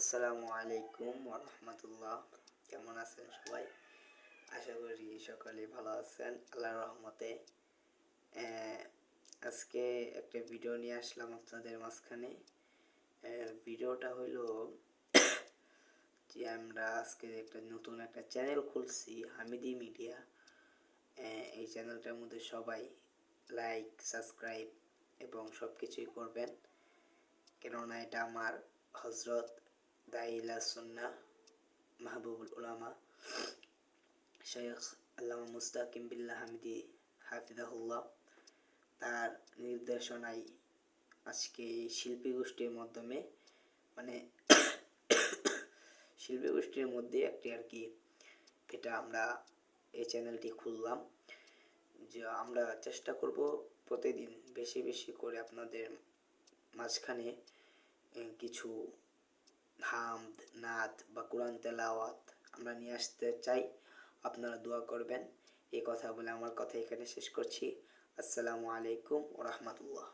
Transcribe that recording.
আসসালামু আলাইকুম রহমতুল্লাহ কেমন আছেন সবাই? আশা করি সকলে ভালো আছেন, আল্লাহর রহমতে। আজকে একটা ভিডিও নিয়ে আসলাম আপনাদের মাঝখানে। ভিডিওটা হলো যে আমরা আজকে একটা নতুন একটা চ্যানেল খুলছি, হামিদি মিডিয়া। এই চ্যানেলটার মধ্যে সবাই লাইক, সাবস্ক্রাইব এবং সব কিছুই করবেন। কেননা এটা আমার হজরত দাইলা সুন্না মাহবুবুল উলামা শেখ আল্লামা মুস্তাকিম বিল্লাহ হামিদি হাফিজাহুল্লাহ তার নির্দেশনায় আজকে এই শিল্পী গোষ্ঠীর মাধ্যমে মানে শিল্পী গোষ্ঠীর মধ্যে একটি আর কি, এটা আমরা এই চ্যানেলটি খুললাম, যে আমরা চেষ্টা করব প্রতিদিন বেশি বেশি করে আপনাদের মাঝখানে কিছু হামদ, নাত বা কোরআন তেলাওয়াত আমরা নিয়ে আসতে চাই, আপনারা দোয়া করবেন। এই কথা বলে আমার কথা এখানে শেষ করছি। আসসালামু আলাইকুম ও রহমতুল্লাহ।